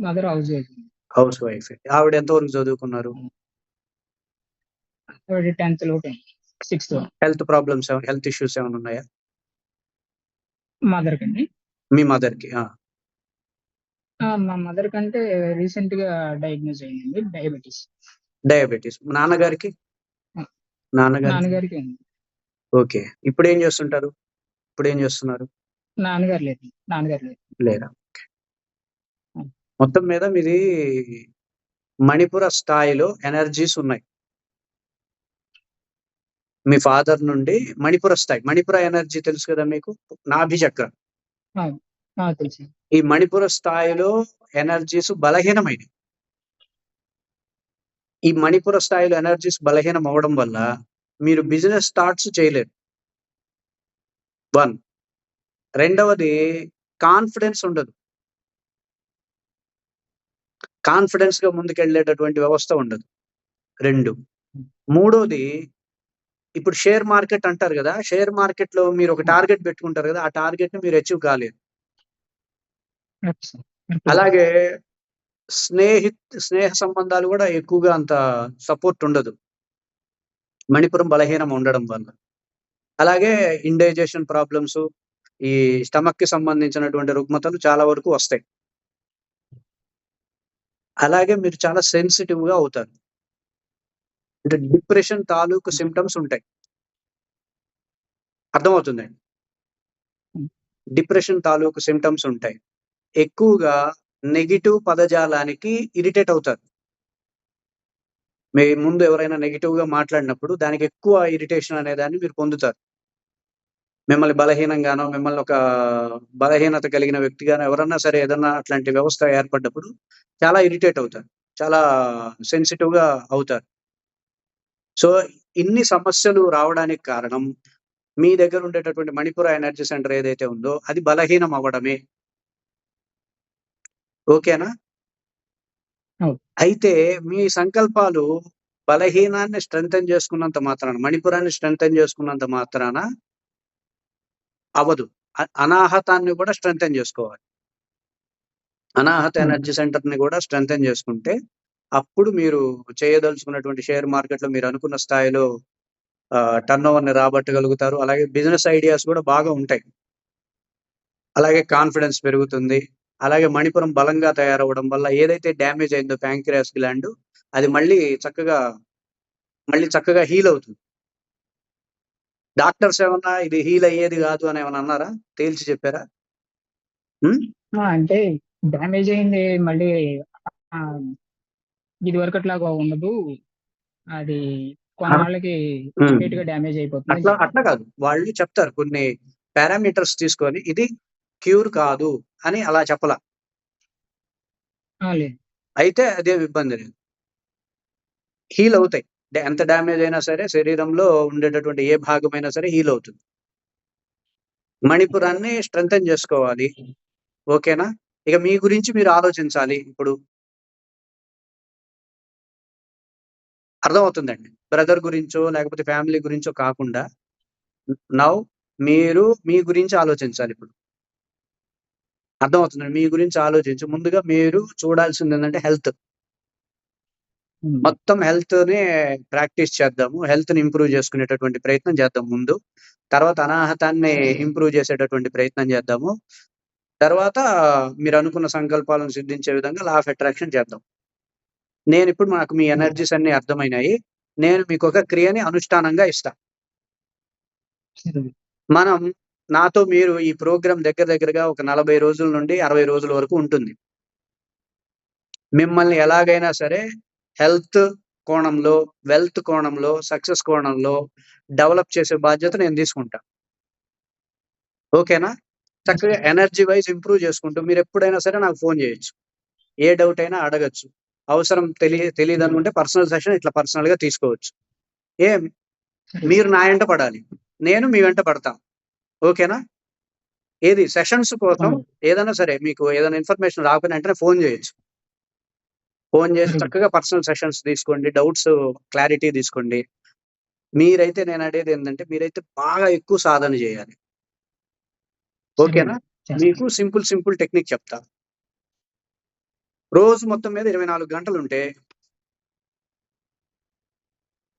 Mother housewife housewife. ఆవిడ ఎంతవరకు చదువుకున్నారు? ఆవిడ టెన్త్లో sixth health problems health issues ఏమైనా ఉన్నాయా? మదర్ కండి. మీ మదర్కి మా మదర్ కంటే రీసెంట్గా డయాగ్నోజ్ అయిందండి డయాబెటీస్. డయాబెటీస్. నాన్నగారికి? నాన్నగారికి? నాన్నగారికి ఓకే. ఇప్పుడు ఏం చేస్తుంటారు? ఇప్పుడు ఏం చేస్తున్నారు? నాన్నగారు లేదు నాన్నగారు లేదు లేరా? మొత్తం మీద మీది మణిపుర స్థాయిలో ఎనర్జీస్ ఉన్నాయి. మీ ఫాదర్ నుండి మణిపుర స్థాయి మణిపుర ఎనర్జీ తెలుసు కదా మీకు? నాభి చక్రం ఈ మణిపుర స్థాయిలో ఎనర్జీస్ బలహీనమైనవి. ఈ మణిపుర స్థాయిలో ఎనర్జీస్ బలహీనం అవడం వల్ల మీరు బిజినెస్ స్టార్ట్స్ చేయలేరు. వన్. రెండవది కాన్ఫిడెన్స్ ఉండదు. కాన్ఫిడెన్స్గా ముందుకెళ్ళేటటువంటి వ్యవస్థ ఉండదు. రెండు. మూడోది ఇప్పుడు షేర్ మార్కెట్ అంటారు కదా షేర్ మార్కెట్లో మీరు ఒక టార్గెట్ పెట్టుకుంటారు కదా ఆ టార్గెట్ని మీరు అచీవ్ కాలేరు. అలాగే స్నేహి స్నేహ సంబంధాలు కూడా ఎక్కువగా అంత సపోర్ట్ ఉండదు. మణిపురం బలహీనం ఉండడం వల్ల. అలాగే ఇండైజేషన్ ప్రాబ్లమ్స్ ఈ స్టమక్కి సంబంధించినటువంటి రుగ్మతలు చాలా వరకు వస్తాయి. అలాగే మీరు చాలా సెన్సిటివ్గా అవుతారు. అంటే డిప్రెషన్ తాలూకు సిమ్టమ్స్ ఉంటాయి. అర్థమవుతుందండి? డిప్రెషన్ తాలూకు సిమ్టమ్స్ ఉంటాయి. ఎక్కువగా నెగిటివ్ పదజాలానికి ఇరిటేట్ అవుతారు. మీ ముందు ఎవరైనా నెగిటివ్గా మాట్లాడినప్పుడు దానికి ఎక్కువ ఇరిటేషన్ అనే దాన్ని మీరు పొందుతారు. మిమ్మల్ని బలహీనంగానో మిమ్మల్ని ఒక బలహీనత కలిగిన వ్యక్తిగానో ఎవరన్నా సరే ఏదన్నా అట్లాంటి వ్యవస్థ ఏర్పడ్డప్పుడు చాలా ఇరిటేట్ అవుతారు. చాలా సెన్సిటివ్గా అవుతారు. సో ఇన్ని సమస్యలు రావడానికి కారణం మీ దగ్గర ఉండేటటువంటి మణిపుర ఎనర్జీ సెంటర్ ఏదైతే ఉందో అది బలహీనం అవ్వడమే. ఓకేనా. అయితే మీ సంకల్పాలు బలహీనాన్ని స్ట్రెంగ్తన్ చేసుకున్నంత మాత్రాన మణిపురాన్ని స్ట్రెంగ్తన్ చేసుకున్నంత మాత్రాన అవ్వదు అనాహతాన్ని కూడా స్ట్రెంగ్తన్ చేసుకోవాలి. అనాహత. ఎనర్జీ సెంటర్ని కూడా స్ట్రెంగ్తన్ చేసుకుంటే అప్పుడు మీరు చేయదలుచుకున్నటువంటి షేర్ మార్కెట్లో మీరు అనుకున్న స్థాయిలో టర్న్ ఓవర్ని రాబట్టగలుగుతారు. అలాగే బిజినెస్ ఐడియాస్ కూడా బాగా ఉంటాయి. అలాగే కాన్ఫిడెన్స్ పెరుగుతుంది. అలాగే మణిపురం బలంగా తయారవడం వల్ల ఏదైతే డ్యామేజ్ అయిందో ప్యాంక్రియాస్ గ్లాండ్ అది మళ్ళీ చక్కగా మళ్ళీ చక్కగా హీల్ అవుతుంది. డాక్టర్స్ ఏమన్నా ఇది హీల్ అయ్యేది కాదు అని ఏమన్నా అన్నారా? తేల్చి చెప్పారా? అంటే డ్యామేజ్ అయింది మళ్ళీ ఇది వరకు అట్లాగా ఉండదు. అది కొన్నాళ్ళకి గా డ్యామేజ్ అయిపోతుంది. అట్లా. అట్లా కాదు. వాళ్ళు చెప్తారు కొన్ని పారామీటర్స్ తీసుకొని ఇది క్యూర్ కాదు అని అలా చెప్పలా. అయితే అదే ఇబ్బంది లేదు. హీల్ అవుతాయి. ఎంత డ్యామేజ్ అయినా సరే శరీరంలో ఉండేటటువంటి ఏ భాగమైనా సరే హీల్ అవుతుంది. మణిపురాన్ని స్ట్రెంగ్తన్ చేసుకోవాలి. ఓకేనా? ఇక మీ గురించి మీరు ఆలోచించాలి ఇప్పుడు. అర్థమవుతుందండి? బ్రదర్ గురించో లేకపోతే ఫ్యామిలీ గురించో కాకుండా నౌ మీరు మీ గురించి ఆలోచించాలి ఇప్పుడు. అర్థమవుతుందండి? మీ గురించి ఆలోచించి. ముందుగా మీరు చూడాల్సింది ఏంటంటే హెల్త్ మొత్తం హెల్త్ని ప్రాక్టీస్ చేద్దాము హెల్త్ని ఇంప్రూవ్ చేసుకునేటటువంటి ప్రయత్నం చేద్దాం ముందు. తర్వాత అనాహతాన్ని ఇంప్రూవ్ చేసేటటువంటి ప్రయత్నం చేద్దాము. తర్వాత మీరు అనుకున్న సంకల్పాలను సిద్ధించే విధంగా లా ఆఫ్ అట్రాక్షన్ చేద్దాం. నేను ఇప్పుడు నాకు మీ ఎనర్జీస్ అన్ని అర్థమైనాయి. నేను మీకు ఒక క్రియని అనుష్ఠానంగా ఇస్తా. మనం నాతో మీరు ఈ ప్రోగ్రాం దగ్గర దగ్గరగా ఒక నలభై రోజుల నుండి అరవై రోజుల వరకు ఉంటుంది. మిమ్మల్ని ఎలాగైనా సరే హెల్త్ కోణంలో వెల్త్ కోణంలో సక్సెస్ కోణంలో డెవలప్ చేసే బాధ్యత నేను తీసుకుంటా. ఓకేనా? చక్కగా ఎనర్జీ వైజ్ ఇంప్రూవ్ చేసుకుంటూ మీరు ఎప్పుడైనా సరే నాకు ఫోన్ చేయొచ్చు. ఏ డౌట్ అయినా అడగచ్చు. అవసరం తెలియ తెలియదు అనుకుంటే పర్సనల్ సెషన్ ఇట్లా పర్సనల్గా తీసుకోవచ్చు. ఏం. మీరు నా వెంట పడాలి. నేను మీ వెంట పడతా. ఓకేనా? ఏది? సెషన్స్ కోసం. ఏదైనా సరే మీకు ఏదైనా ఇన్ఫర్మేషన్ రాకపోయినా వెంటనే ఫోన్ చేయొచ్చు. ఫోన్ చేసి. చక్కగా పర్సనల్ సెషన్స్ తీసుకోండి డౌట్స్ క్లారిటీ తీసుకోండి. మీరైతే నేను అడిగేది ఏంటంటే మీరైతే బాగా ఎక్కువ సాధన చేయాలి. ఓకేనా. మీకు సింపుల్ సింపుల్ టెక్నిక్ చెప్తా. రోజు మొత్తం మీద ఇరవై నాలుగు గంటలు ఉంటే